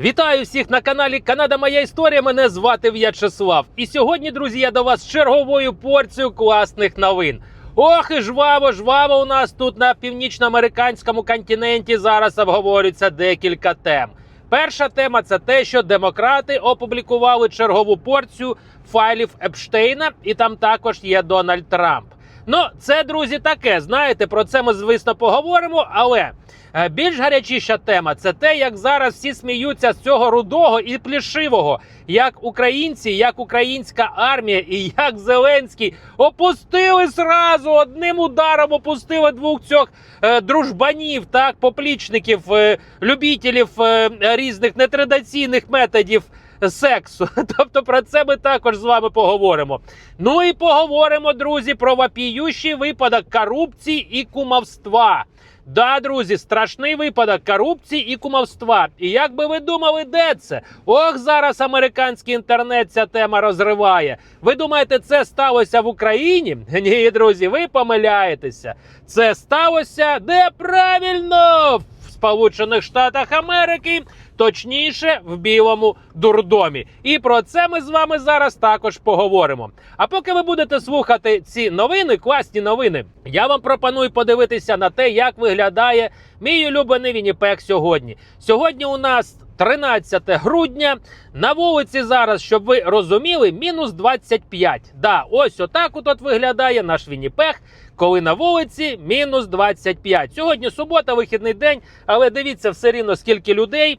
Вітаю всіх на каналі Канада Моя Історія. Мене звати В'ячеслав. І сьогодні, друзі, я до вас черговою порцією класних новин. Ох, і жваво, жваво у нас тут на північноамериканському континенті зараз обговорюється декілька тем. Перша тема це те, що демократи опублікували чергову порцію файлів Епштейна, і там також є Дональд Трамп. Ну, це, друзі, таке. Знаєте, про це ми звісно поговоримо, але. Е, Більш гарячіша тема це те, як зараз всі сміються з цього рудого і плішивого, як українці, як українська армія і як Зеленський опустили зразу одним ударом, опустили двох цих е, дружбанів, так поплічників, е, любітелів е, різних нетрадиційних методів. Сексу, тобто про це ми також з вами поговоримо. Ну і поговоримо, друзі, про вапіющий випадок корупції і кумовства. Да, друзі, страшний випадок корупції і кумовства. І як би ви думали, де це? Ох, зараз американський інтернет ця тема розриває. Ви думаєте, це сталося в Україні? Ні, друзі, ви помиляєтеся. Це сталося де правильно в Сполучених Штатах Америки. Точніше, в білому дурдомі, і про це ми з вами зараз також поговоримо. А поки ви будете слухати ці новини, класні новини, я вам пропоную подивитися на те, як виглядає мій улюблений Вінніпек сьогодні. Сьогодні у нас 13 грудня. На вулиці зараз, щоб ви розуміли, мінус 25. Да, ось отак от виглядає наш Вінніпех, коли на вулиці мінус 25. Сьогодні субота, вихідний день, але дивіться все рівно скільки людей.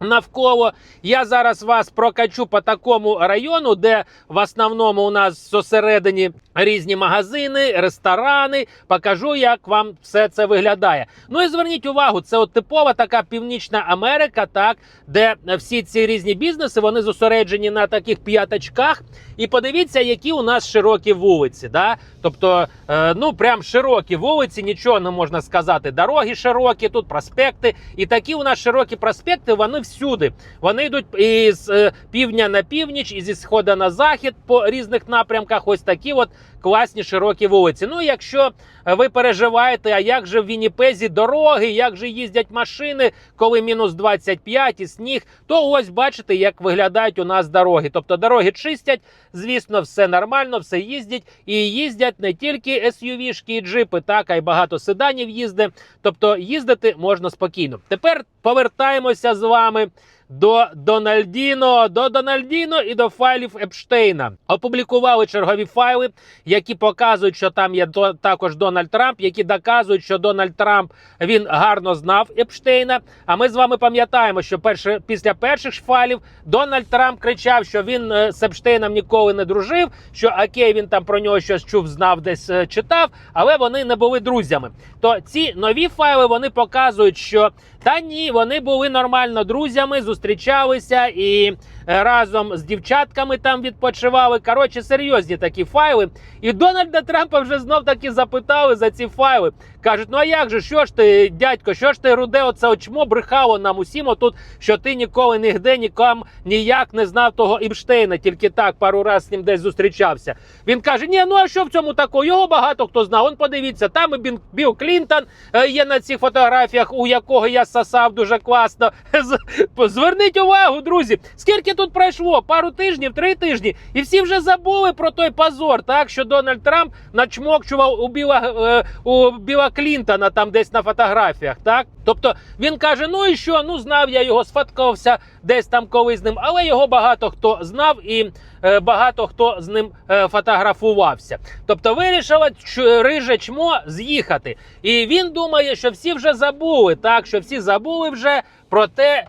Навколо я зараз вас прокачу по такому району, де в основному у нас зосередені різні магазини, ресторани. Покажу, як вам все це виглядає. Ну і зверніть увагу, це от типова така північна Америка, так де всі ці різні бізнеси вони зосереджені на таких п'ятачках. І подивіться, які у нас широкі вулиці. Да? Тобто, е, ну прям широкі вулиці, нічого не можна сказати. Дороги широкі, тут проспекти. І такі у нас широкі проспекти, вони всюди. Вони йдуть із е, півдня на північ, і зі сходу на захід по різних напрямках. Ось такі от класні широкі вулиці. Ну, якщо ви переживаєте, а як же в Вінніпезі дороги, як же їздять машини, коли мінус 25 і сніг, то ось бачите, як виглядають у нас дороги. Тобто дороги чистять, звісно, все нормально, все їздять. І їздять не тільки SUV-шки і джипи, так, а й багато седанів їздить. Тобто їздити можна спокійно. Тепер повертаємося з вами. До Дональдіно, до Дональдіно і до файлів Епштейна опублікували чергові файли, які показують, що там є до- також Дональд Трамп, які доказують, що Дональд Трамп він гарно знав Епштейна. А ми з вами пам'ятаємо, що перше після перших файлів Дональд Трамп кричав, що він е, з Епштейном ніколи не дружив. Що окей, він там про нього щось чув, знав, десь е, читав, але вони не були друзями. То ці нові файли вони показують, що та ні, вони були нормально друзями, зустрічалися і разом з дівчатками там відпочивали. Коротше, серйозні такі файли. І Дональда Трампа вже знов таки запитали за ці файли. Кажуть, ну а як же, що ж ти, дядько, що ж ти руде, оце очмо брехало нам усім отут, що ти ніколи нігде нікому ніяк не знав того Іпштейна, тільки так пару раз з ним десь зустрічався. Він каже: Ні, ну а що в цьому такого? Його багато хто знав. Он подивіться, там і Білл Клінтон е, є на цих фотографіях, у якого я сосав дуже класно. Зверніть увагу, друзі, скільки тут пройшло? Пару тижнів, три тижні, і всі вже забули про той позор, так що Дональд Трамп начмокчував у Біла е, у Біла Клінтона там десь на фотографіях. Так, тобто він каже: ну і що? Ну знав я його, сфоткався десь там колись з ним, але його багато хто знав і е, багато хто з ним е, фотографувався. Тобто вирішила риже чмо з'їхати. І він думає, що всі вже забули, так що всі забули вже про те,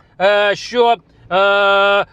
що. Е,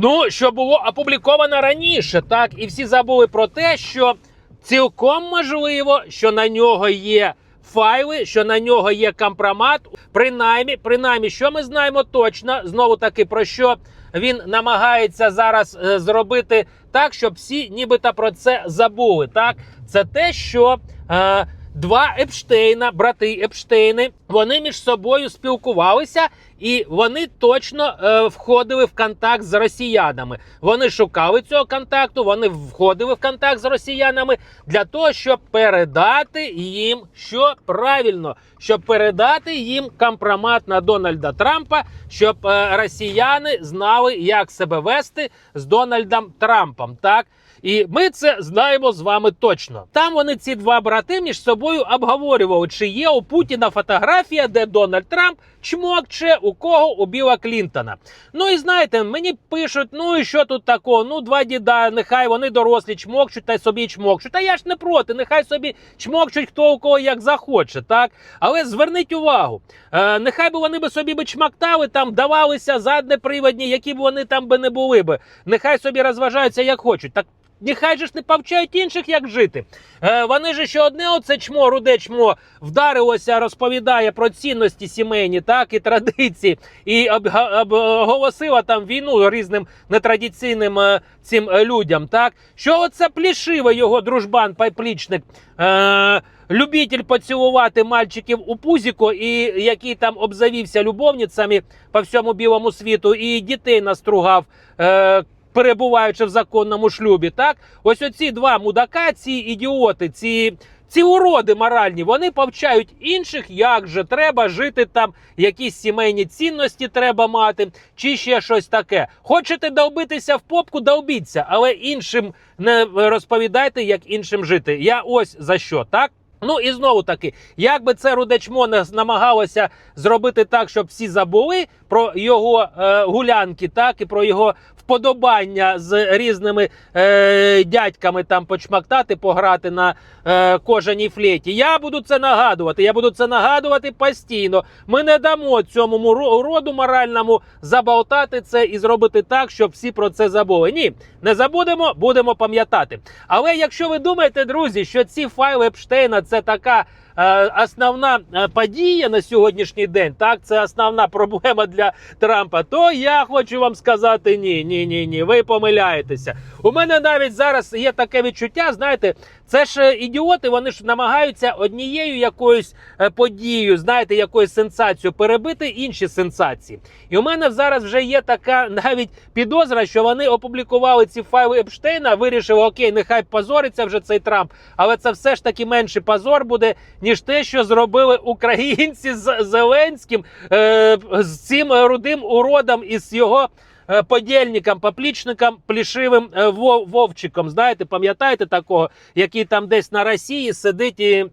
Ну, що було опубліковано раніше, так, і всі забули про те, що цілком можливо, що на нього є файли, що на нього є компромат. Принаймні, принаймні, що ми знаємо точно, знову таки про що він намагається зараз е, зробити так, щоб всі нібито про це забули. Так, це те, що е, два Епштейна, брати Епштейни, вони між собою спілкувалися. І вони точно е, входили в контакт з росіянами. Вони шукали цього контакту, вони входили в контакт з росіянами для того, щоб передати їм що правильно, щоб передати їм компромат на Дональда Трампа, щоб е, росіяни знали, як себе вести з Дональдом Трампом. Так. І ми це знаємо з вами точно. Там вони ці два брати між собою обговорювали, чи є у Путіна фотографія, де Дональд Трамп чмокче у кого у Біла Клінтона. Ну і знаєте, мені пишуть: ну і що тут такого? Ну, два діда, нехай вони дорослі чмокчуть та й собі чмокчуть. Та я ж не проти, нехай собі чмокчуть хто у кого як захоче, так? Але зверніть увагу, е, нехай би вони би собі би чмактали, там давалися заднеприводні, які б вони там би не були би. Нехай собі розважаються як хочуть. Так Нехай же ж не повчають інших, як жити. Е, вони ж ще одне оце чмо, руде чмо, вдарилося, розповідає про цінності сімейні, так і традиції, і обга- об- оголосила там війну різним нетрадиційним е, цим е, людям. Так що оце плішиве його дружбан, пайплічник. Е, Любитель поцілувати мальчиків у пузіко, і який там обзавівся любовницями по всьому білому світу, і дітей настругав. Е, перебуваючи в законному шлюбі. Так, ось оці два мудака, ці ідіоти, ці. Ці уроди моральні, вони повчають інших, як же треба жити там, якісь сімейні цінності треба мати, чи ще щось таке. Хочете довбитися в попку, довбіться, але іншим не розповідайте, як іншим жити. Я ось за що, так? Ну і знову таки, як би це рудечмо не намагалося зробити так, щоб всі забули про його е, гулянки, так і про його вподобання з різними е, дядьками там почмактати, пограти на е, кожаній флеті. Я буду це нагадувати. Я буду це нагадувати постійно. Ми не дамо цьому роду моральному заболтати це і зробити так, щоб всі про це забули. Ні, не забудемо, будемо пам'ятати. Але якщо ви думаєте, друзі, що ці файли Епштейна це така. Е, Основна е, подія на сьогоднішній день, так це основна проблема для Трампа. То я хочу вам сказати: ні, ні, ні, ні. Ви помиляєтеся. У мене навіть зараз є таке відчуття. Знаєте, це ж е, ідіоти. Вони ж намагаються однією якоюсь е, подією, знаєте, якоюсь сенсацією перебити інші сенсації. І у мене зараз вже є така навіть підозра, що вони опублікували ці файли Епштейна, вирішили, окей, нехай позориться вже цей Трамп, але це все ж таки менший позор буде, ніж те, що зробили українці з Зеленським, е, з цим рудим уродом і з його. Е, Подільником, поплічником, плішивим е, Вовчиком. Знаєте, пам'ятаєте такого, який там десь на Росії сидить і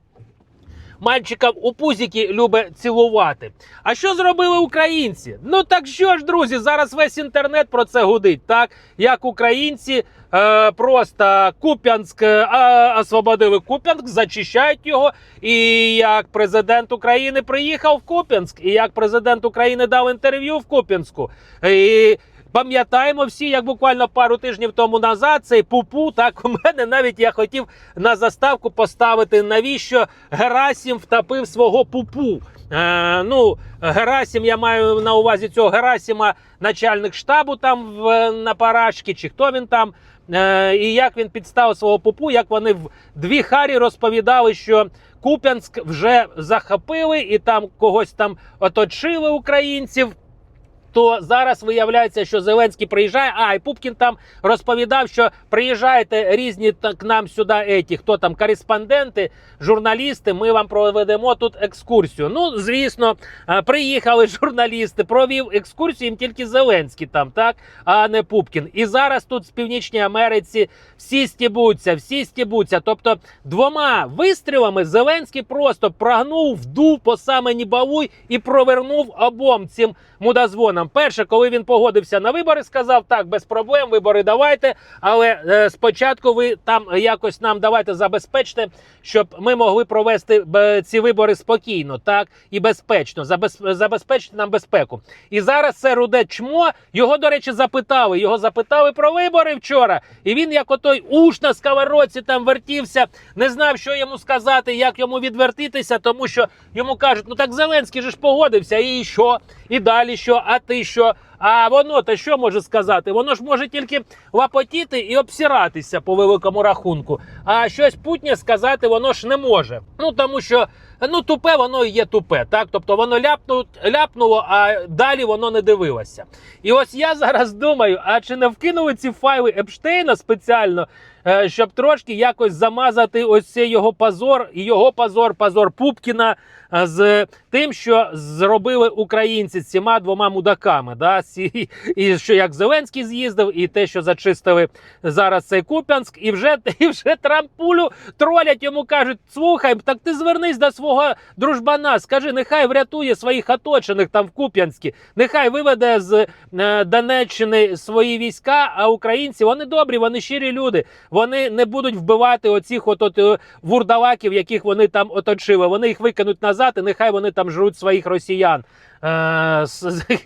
мальчиків у пузіки любить цілувати. А що зробили українці? Ну так що ж, друзі, зараз весь інтернет про це гудить. Так як українці е, просто Куп'янськ е, освободили Куп'янськ, зачищають його. І як президент України приїхав в Куп'янськ, і як президент України дав інтерв'ю в Куп'янську. І Пам'ятаємо всі, як буквально пару тижнів тому назад цей пупу. Так у мене навіть я хотів на заставку поставити, навіщо Герасім втопив свого пупу. Е, ну, Герасім, я маю на увазі цього Герасіма, начальник штабу там в, на Парашки, чи хто він там. Е, і як він підставив свого пупу, як вони в дві харі розповідали, що Куп'янськ вже захопили і там когось там оточили українців то зараз виявляється, що Зеленський приїжджає. А і Пупкін там розповідав, що приїжджаєте різні к нам сюди еті, хто там кореспонденти, журналісти. Ми вам проведемо тут екскурсію. Ну, звісно, приїхали журналісти, провів екскурсію їм тільки Зеленський там, так, а не Пупкін. І зараз тут в Північній Америці всі стібуться, всі стібуться. Тобто, двома вистрілами Зеленський просто прогнув, вдув по саме Нібавуй і провернув обом цим мудозвонам. Перше, коли він погодився на вибори, сказав: так, без проблем, вибори давайте. Але е, спочатку ви там якось нам давайте забезпечте, щоб ми могли провести б, ці вибори спокійно, так і безпечно. Забез, забезпечте нам безпеку. І зараз це руде чмо. Його, до речі, запитали. Його запитали про вибори вчора. І він, як отой уж на сковородці там вертівся, не знав, що йому сказати, як йому відвертитися, тому що йому кажуть, ну так Зеленський же ж погодився, і що? І далі що? А ти що? А воно то що може сказати? Воно ж може тільки лапотіти і обсиратися по великому рахунку. А щось путнє сказати воно ж не може. Ну тому що ну тупе воно і є тупе. Так, тобто воно ляпну, ляпнуло, а далі воно не дивилося. І ось я зараз думаю: а чи не вкинули ці файли Епштейна спеціально, щоб трошки якось замазати ось цей його позор, і його позор, позор Пупкіна е, з тим, що зробили українці з цими двома мудаками. Да? Сі- І що як Зеленський з'їздив, і те, що зачистили зараз цей Куп'янськ, і вже, і вже Трампулю тролять йому кажуть: слухай, так ти звернись до свого дружбана, скажи, нехай врятує своїх оточених там в Куп'янську, нехай виведе з е, Донеччини свої війська, а українці вони добрі, вони щирі люди. Вони не будуть вбивати оцих от, е, вурдалаків, яких вони там оточили. Вони їх викинуть назад, і нехай вони там жруть своїх росіян. е,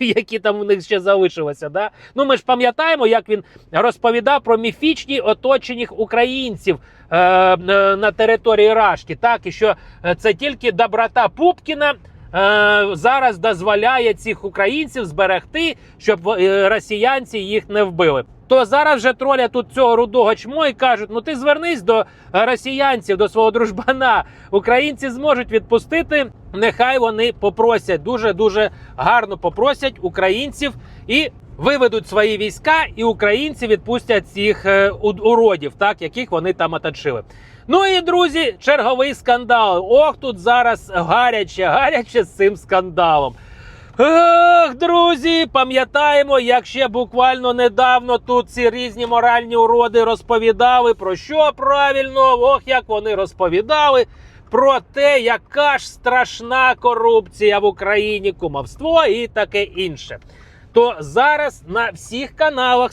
Які там у них ще залишилися, да? Ну ми ж пам'ятаємо, як він розповідав про міфічні оточених українців е, е, на території Рашки. Так, і що е, це тільки доброта Пупкіна е, зараз дозволяє цих українців зберегти, щоб е, росіянці їх не вбили. То зараз вже тролять тут цього рудого чмо і кажуть: ну ти звернись до е, росіянців, до свого дружбана. Українці зможуть відпустити. Нехай вони попросять дуже дуже гарно попросять українців і виведуть свої війська, і українці відпустять цих е, уродів, так яких вони там оточили. Ну і друзі, черговий скандал. Ох, тут зараз гаряче, гаряче з цим скандалом. Ех, друзі, пам'ятаємо, як ще буквально недавно тут ці різні моральні уроди розповідали про що правильно, ох, як вони розповідали про те, яка ж страшна корупція в Україні, кумовство і таке інше. То зараз на всіх каналах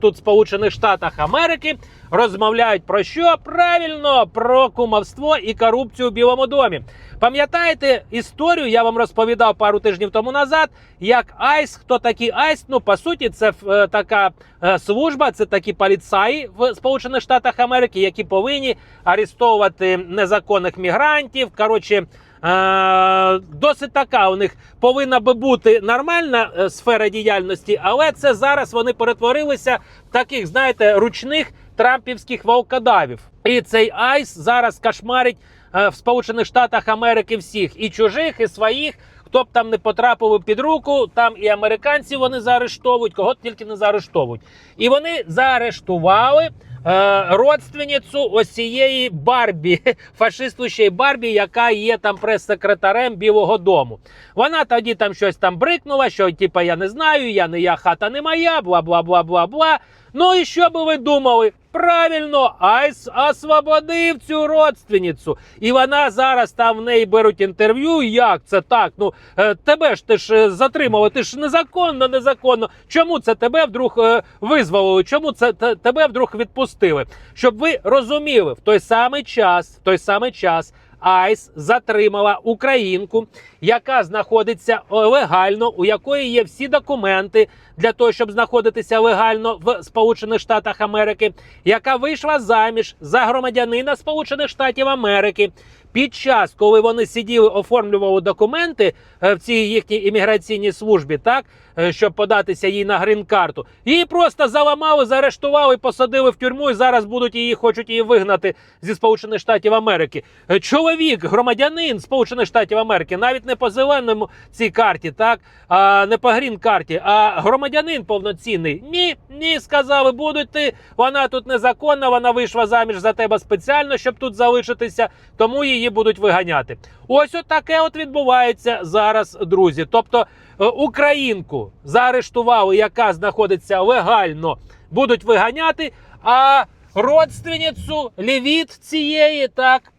тут Сполучених Штатах Америки розмовляють про що правильно про кумовство і корупцію в Білому домі. Пам'ятаєте історію? Я вам розповідав пару тижнів тому назад. Як Айс, хто такий Айс? Ну по суті, це е, така е, служба, це такі поліцаї в Сполучених Штатах Америки, які повинні арестовувати незаконних мігрантів. Коротше. Е, досить така у них повинна би бути нормальна е, сфера діяльності, але це зараз вони перетворилися в таких, знаєте, ручних трампівських волкодавів. І цей айс зараз кошмарить е, в Сполучених Штатах Америки всіх і чужих, і своїх. Хто б там не потрапив під руку, там і американців вони заарештовують, кого тільки не заарештовують. І вони заарештували е, родственницю ось цієї Барбі, фашистущої Барбі, яка є там прес-секретарем Білого Дому. Вона тоді там щось там брикнула, що типа я не знаю, я не я, хата не моя, бла бла бла бла бла. Ну і що би ви думали? Правильно, а освободив цю родственницю. І вона зараз там в неї беруть інтерв'ю. Як це так? Ну е, тебе ж ти ж е, затримали, ти ж незаконно, незаконно. Чому це тебе вдруг е, визволили? Чому це тебе вдруг відпустили? Щоб ви розуміли, в той самий час, в той самий час. Айс затримала українку, яка знаходиться е, легально, у якої є всі документи для того, щоб знаходитися легально в Сполучених Штатах Америки, яка вийшла заміж за громадянина Сполучених Штатів Америки. Під час, коли вони сиділи, оформлювали документи е, в цій їхній імміграційній службі, так е, щоб податися їй на грін-карту, її просто заламали, заарештували, посадили в тюрму і зараз будуть її, хочуть її вигнати зі Сполучених Штатів Америки. Е, Чоловік, громадянин Сполучених Штатів Америки, навіть не по зеленому цій карті, так а не по грін-карті, а громадянин повноцінний. Ні, ні, сказали, будуть ти. Вона тут незаконна, вона вийшла заміж за тебе спеціально, щоб тут залишитися, тому її будуть виганяти. Ось от таке от відбувається зараз, друзі. Тобто е, українку заарештували, яка знаходиться легально, будуть виганяти, а родственницю левіт цієї так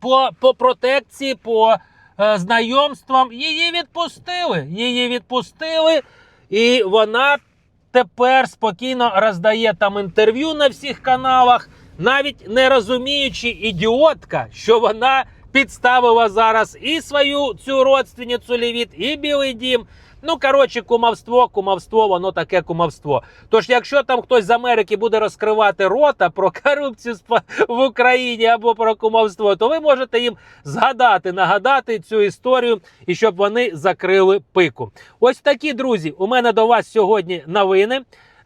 по, по протекції, по е, знайомствам її відпустили. Її відпустили, і вона тепер спокійно роздає там інтерв'ю на всіх каналах, навіть не розуміючи ідіотка, що вона підставила зараз і свою цю родственницю Левіт, і Білий Дім. Ну, коротше, кумовство, кумовство, воно таке кумовство. Тож, якщо там хтось з Америки буде розкривати рота про корупцію в Україні або про кумовство, то ви можете їм згадати, нагадати цю історію і щоб вони закрили пику. Ось такі друзі. У мене до вас сьогодні новини.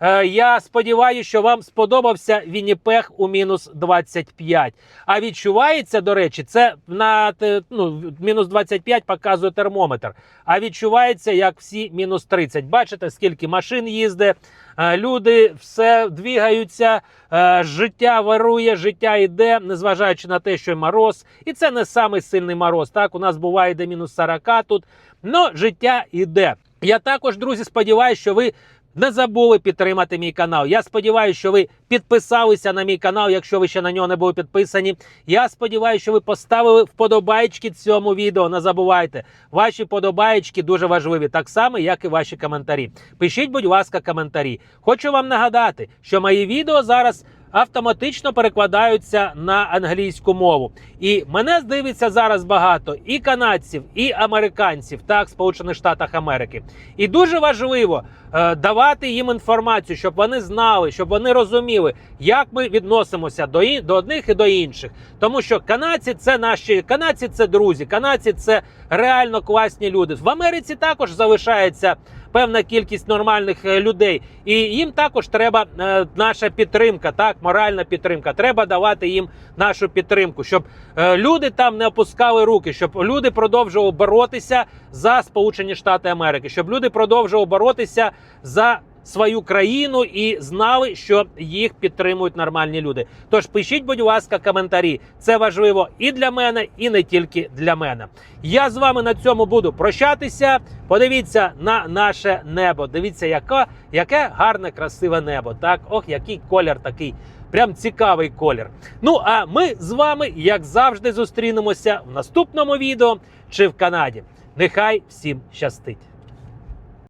Е, Я сподіваюся, що вам сподобався Вінніпех у мінус 25. А відчувається, до речі, це на ну, мінус 25 показує термометр. А відчувається, як всі мінус 30. Бачите, скільки машин їздить, е, люди все двігаються, е, життя вирує, життя йде, незважаючи на те, що мороз. І це не самий сильний мороз. Так, у нас буває де мінус 40 тут. Ну, життя йде. Я також, друзі, сподіваюся, що ви не забули підтримати мій канал. Я сподіваюся, що ви підписалися на мій канал, якщо ви ще на нього не були підписані. Я сподіваюся, що ви поставили вподобайки цьому відео. Не забувайте, ваші вподобайки дуже важливі, так само, як і ваші коментарі. Пишіть, будь ласка, коментарі. Хочу вам нагадати, що мої відео зараз. Автоматично перекладаються на англійську мову, і мене дивиться зараз багато і канадців, і американців, так, Сполучених Штатах Америки. І дуже важливо е, давати їм інформацію, щоб вони знали, щоб вони розуміли, як ми відносимося до, до одних і до інших. Тому що канадці це наші канадці, це друзі, канадці це реально класні люди. В Америці також залишається певна кількість нормальних е, людей, і їм також треба е, наша підтримка, так, моральна підтримка. Треба давати їм нашу підтримку, щоб е, люди там не опускали руки, щоб люди продовжували боротися за Сполучені Штати Америки, щоб люди продовжували боротися за свою країну і знали, що їх підтримують нормальні люди. Тож пишіть, будь ласка, коментарі. Це важливо і для мене, і не тільки для мене. Я з вами на цьому буду прощатися. Подивіться на наше небо. Дивіться, яке, яке гарне, красиве небо. Так, ох, який колір такий. Прям цікавий колір. Ну а ми з вами, як завжди, зустрінемося в наступному відео чи в Канаді. Нехай всім щастить!